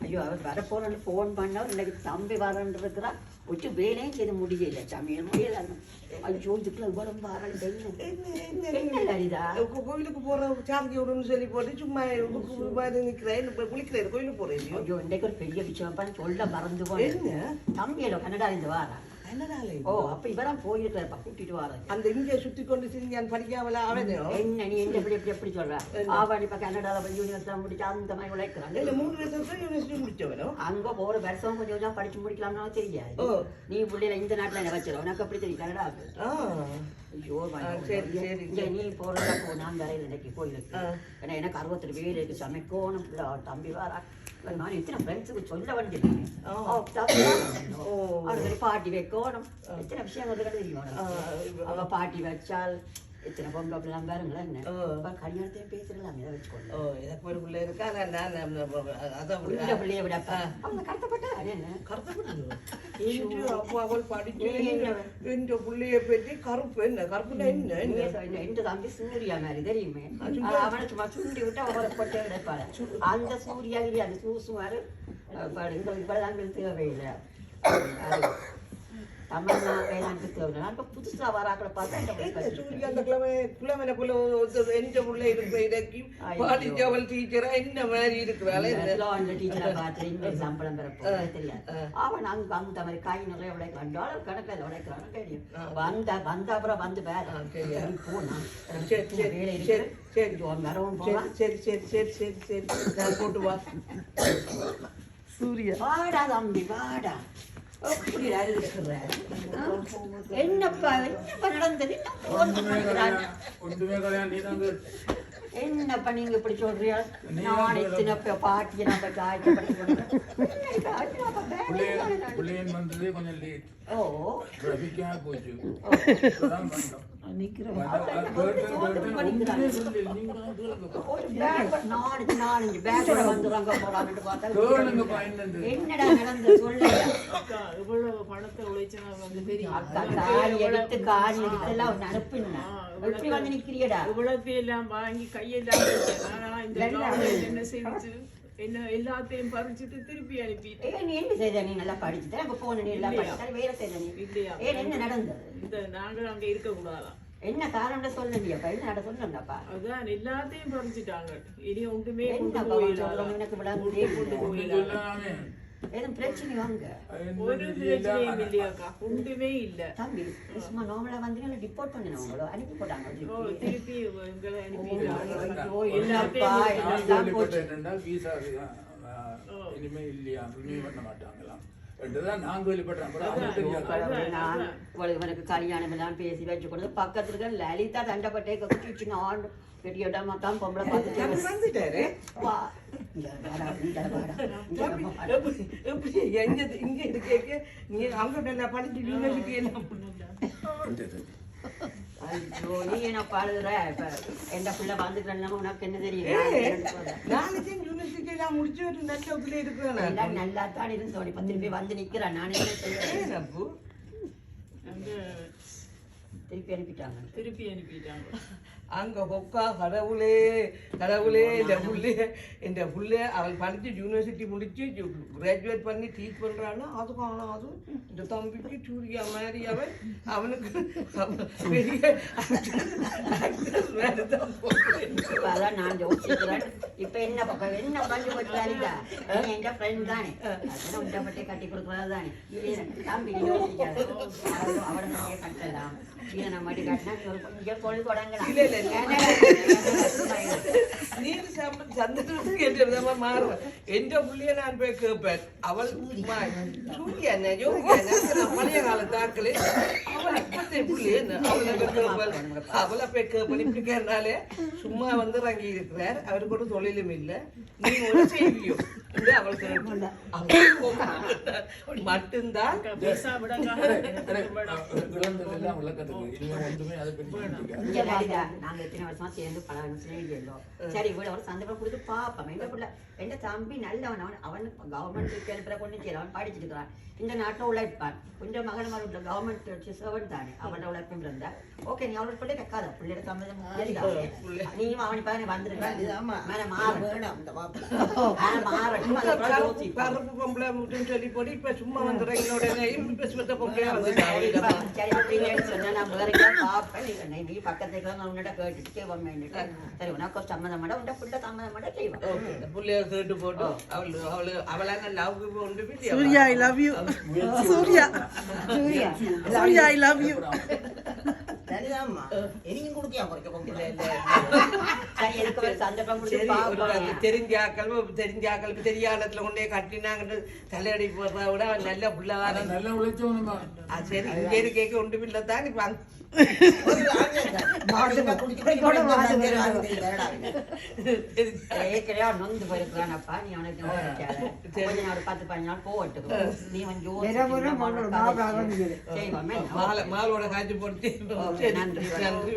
ஐயோ அவர் வர போறேன்னு ஃபோன் பண்ணா இன்னைக்கு தம்பி வரேன்னு இருக்கிறா ஒச்சு வேலையும் செய்ய முடியல. சமையல் முடியல. ஐயோ இதுக்குள்ள இவ்வளவு வரேன் கோ- கோயிலுக்கு போற சாந்தி விடுன்னு சொல்லி போட்டு சும்மா இப்ப குளிக்கிறேன். கோயிலுக்கு போறேன் ஐயோ இன்னைக்கு ஒரு பெரிய விஷயம். சொல்ல மறந்து என்ன? தம்பியில கன்னடா இருந்து வாரா. என்னடால ஓ அப்ப இவரான் போயிருக்கிறப்ப கூட்டிட்டு வாரேன். அந்த இங்க சுத்தி கொண்டு சிரிஞ்சான் படிக்காமல அவனோ? என்ன நீ என்ன இப்படி எப்படி எப்படி சொல்ற? அவன் இப்ப கன்னடால போய் யூனிவர்சிட்டி முடிச்சு அந்த மாதிரி உழைக்கிறான் இல்ல மூணு வருஷம் யூனிவர்சிட்டி முடிச்சவனோ? அங்க போற வருஷம் கொஞ்சம் கொஞ்சம் படிச்சு முடிக்கலாம்னா தெரியாது. நீ பிள்ளைல இந்த நாட்டுல வச்சிரு உனக்கு அப்படி தெரியும்? கன்னடா ஆ. ஐயோ நீ போறதா போ நான் வரையில இன்னைக்கு கோயிலுக்கு ஆ. ஏன்னா எனக்கு அறுபத்தெட்டு பேர் இருக்கு. சமைக்கணும் தம்பி வரா நான் இத்தனை ஃப்ரெண்ட்ஸுக்கு சொல்ல வேண்டியது. அவருக்கு பாட்டி வைக்கணும் எத்தனை விஷயம் தெரியும் உனக்கு? ஆ, அவ பாட்டி வச்சால் எத்தனை பொம்பளை பிள்ளை பாருங்களேன் கல்யாணத்தையும் பேசலாம் இதை வச்சுக்கொள்ள ஓ எனக்கு ஒரு பிள்ளை இருக்கா? நான் அதான் இந்த பிள்ளைய விட அவங்க கஷ்டப்பட்டா என்ன? கருத்து அப்போ அவள் படிச்சு? என்ற பிள்ளைய பற்றி கருப்பு என்ன? கருப்புனா என்ன? இந்த தம்பி சூர்யா மாதிரி தெரியுமே? அவனை சும்மா சுண்டி விட்டு அந்த அந்த தேவையில்லை. தமிழ்னா இப்ப பார்த்தா என்ன மாதிரி சூரிய அந்த கிழமை கிழமை போல எந்த புள்ள இருக்கிற டீச்சரா என்ன மாதிரி இருக்கிறாள் டீச்சரை பார்த்து சம்பளம் அவன் அங்க அந்த மாதிரி கை நிறைய உழைக்கிறான் டாலர் கணக்கில் உழைக்கிறான் தெரியும் வந்த வந்த அப்புறம் வந்து. சரி, போனான் சரி, சரி, வேலை சரி, இருக்கு. சரி. வரவும் சரி சரி சரி சரி சரி போட்டு வா. சூர்யா. வாடா தம்பி வாடா. என்னப்பா என்னப்பா நடந்தது? என்னப்பா நீங்க இப்படி சொல்றீங்க? நான் இத்தனை பாட்டியை நம்ம காய்ச்சப்பட்டு கொஞ்சம் லேட் ஓ. போச்சு. என்னடா நடந்தது சொல்லுங்க. அக்கா இவ்வளவு பணத்தை உழைச்சனா வந்து தெரியும். எடுத்து காரி எடுத்து எல்லாம் ஒன்று அனுப்புனா. எப்படி வந்து நிக்கிறியடா. இவ்வளவு எல்லாம் வாங்கி கையெல்லாம் வச்சேன். ஆனா இந்த நல்லா. government என்ன செய்யுச்சு என்ன எல்லாத்தையும் பறிச்சுட்டு திருப்பி அனுப்பிட்டு. நீ என்ன செய்த? நீ நல்லா படிச்சுட்ட? அங்க போன நீ எல்லாம்? படிச்சுட்ட? வேற செய்த நீ? இல்லையா? என்ன நடந்தது? இந்த நாங்கள் அங்க இருக்க கூடாதாம் என்ன காரணம் சொல்லலையாப்பா என்ன நட சொல்லணும்டாப்பா அதான் எல்லாத்தையும் பறிச்சுட்டாங்க இனி ஒன்றுமே எனக்கு விடாம. ஏதும் பிரச்சனை வாங்க. ஒரு பிரச்சனையும் இல்லை. இல்லையாக்கா. ஒன்றுமே இல்ல. தம்பி சும்மா நார்மலா வந்து டிப்போர்ட் பண்ணினவங்களோ அனுப்பி போட்டாங்க திருப்பி. எங்களை போச்சு. visa ஆ, இனிமே இல்லையா? பண்ண மாட்டாங்களாம். என்றுதான் நான் கல்யாணம் எல்லாம் பேசி வச்சு கொடுத்து பக்கத்துல இருக்க லலிதா தண்டப்பட்டே குட்டிச்சு நான் பெரிய இடமா தான் பொம்பளை பார்த்துட்டு வந்துட்டாரு? வா. இங்க வாடா, இங்க வாடா, இங்க வாடா. எப்படி எப்படி எங்க இங்க இருக்க நீ அங்க நான் படிச்சு யூனிவர்சிட்டி எல்லாம் ஐயோ நீ என்ன பாடுற இப்ப எந்த பிள்ளை வந்துக்கிறேன் உனக்கு என்ன தெரியும்? சொல்றேன். எல்லாம் முடிச்சு நல்ல இருக்கிறேன் எல்லாம் நல்லா தான் இருந்தோம் இப்ப திருப்பி வந்து நிக்கிறேன் நான் என்ன செய்யறேன் அப்பு திருப்பி அனுப்பிட்டாங்க திருப்பி அனுப்பிட்டாங்க அங்க கொக்கா கடவுளே கடவுளே இந்த புள்ளே இந்த புள்ளே அவள் படிச்சு யூனிவர்சிட்டி முடிச்சு கிராஜுவேட் பண்ணி டீச் பண்றான்னா அது காணாது இந்த தம்பிக்கு சூர்யா மாதிரி அவன் அவனுக்கு அவன் பெரிய அதான் நான் யோசிக்கிறேன். இப்ப என்ன பக்கம் என்ன வச்சாரிடா நீ என் ஃப்ரெண்ட் தானே? கட்டி கொடுக்குறது தானே? தம்பி யோசிக்காத. கட்டலாம். மட்டும் கட்டினா பொழுது தொடங்கலாம். இல்ல, சாப்பிட்டு சந்தனத்துக்கு கேட்டு மாறுவேன் எந்த புள்ளைய நான் போய் கேட்பேன் அவள் மா, பழைய கால தாக்கலே அவள் இப்பத்தே புள்ளைய என்ன அவளை போய் அவளை போய் கேட்பேன் இப்படி கேட்டாலே சும்மா வந்து ரங்கி இருக்கிறார் அவருக்கு ஒரு தொழிலும் இல்லை ஒரு செய்வியோ மட்டும்தான் விளக்கத்துக்கு நாங்க எத்தனை வருஷமா சேர்ந்து பழகணும் சிநேகிதம் சரி இவ்வளவு ஒரு சந்தர்ப்பம் கொடுத்து பாப்போம். எங்க பிள்ளை? என் தம்பி நல்லவன். அவன் அவன் கவர்மெண்ட் எழுப்புற கொண்டு செய்யறான் அவன் படிச்சுட்டு இருக்கிறான். இந்த நாட்டில் உழைப்பான். கொஞ்சம் மகன் மறு கவர்மெண்ட் சர்வன் தானே. அவனோட உழைப்பும் இருந்தா ஓகே நீ அவனோட பிள்ளை வைக்காத பிள்ளையோட சம்மதம் நீயும் அவனை பாரு வந்துருக்கான் மேல மாறட்டும். சொல்லி போட்டு இப்ப சும்மா வந்துடுறேன். என்னோட சொன்னா? நான் வேற பார்ப்பேன். நீ- பக்கத்துல உன்னிட்ட கேட்டுட்டு செய்வோம் என்னட்டு. சரி, உனக்கு ஒரு சம்மதம் பண்ணா, உன்ட புள்ள சம்மதம் பண்ணா செய்வோம். இந்த புள்ளைய கேட்டு போட்டு அவள் அவளு அவளான லவ் ஒன்று சூர்யா ஐ லவ் யூ முயற்சி சூர்யா சூர்யா. கொடுக்கியா குறைக்க சரி, எனக்கு ஒரு சந்தர்ப்பம் சரி ஒரு. தெரிஞ்சாக்கள் தெரிஞ்சாக்கள் தெரியாத இடத்துல கொண்டே கட்டினாங்கன்னு தலையடி போடுறத விட அவன் நல்ல ஆனா புள்ளவாரன் நல்லா உழைச்சவனும் சரி இங்கே இருக்க ஒன்றும் இல்லை தான் இப்ப அங்க- ஏற்கனவே அவன் நொந்து போயிருக்கிறானப்பா, நீ அவனுக்கு ஒரு பத்து பதினஞ்சு நாள் போகட்டும். நீ வந்து மாலோட காய்ச்சி போட்டு நன்றி, நன்றி